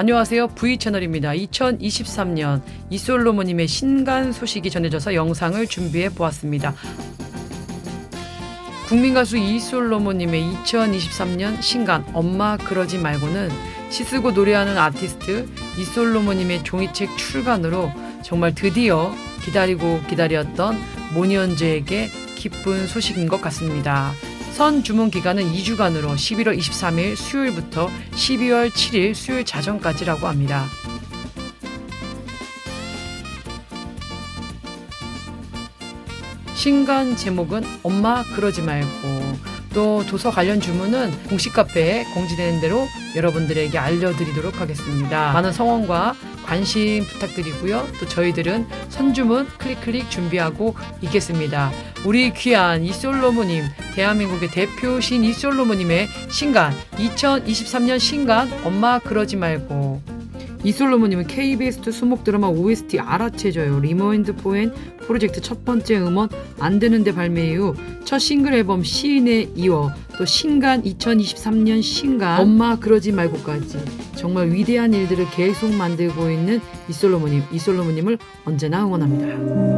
안녕하세요. V채널입니다. 2023년 이솔로모님의 신간 소식이 전해져서 영상을 준비해 보았습니다. 국민 가수 이솔로모님의 2023년 신간 엄마 그러지 말고는 시쓰고 노래하는 아티스트 이솔로모님의 종이책 출간으로 정말 드디어 기다리고 기다렸던 모니언즈에게 기쁜 소식인 것 같습니다. 선 주문 기간은 2주간으로 11월 23일 수요일부터 12월 7일 수요일 자정까지라고 합니다. 신간 제목은 엄마 그러지 말고 또 도서 관련 주문은 공식 카페에 공지되는 대로 여러분들에게 알려드리도록 하겠습니다. 많은 성원과 관심 부탁드리고요. 또 저희들은 선주문 클릭 클릭 준비하고 있겠습니다. 우리 귀한 이솔로모님, 대한민국의 대표 신 이솔로모님의 신간 2023년 신간 엄마 그러지 말고 이솔로모님은 KBS2 수목 드라마 OST 알아채져요 리머인드 포엔 프로젝트 첫 번째 음원 안 되는데 발매 이후 첫 싱글 앨범 시인의 이어 또 신간 2023년 신간 엄마 그러지 말고까지 정말 위대한 일들을 계속 만들고 있는 이솔로모님 이솔로모님을 언제나 응원합니다.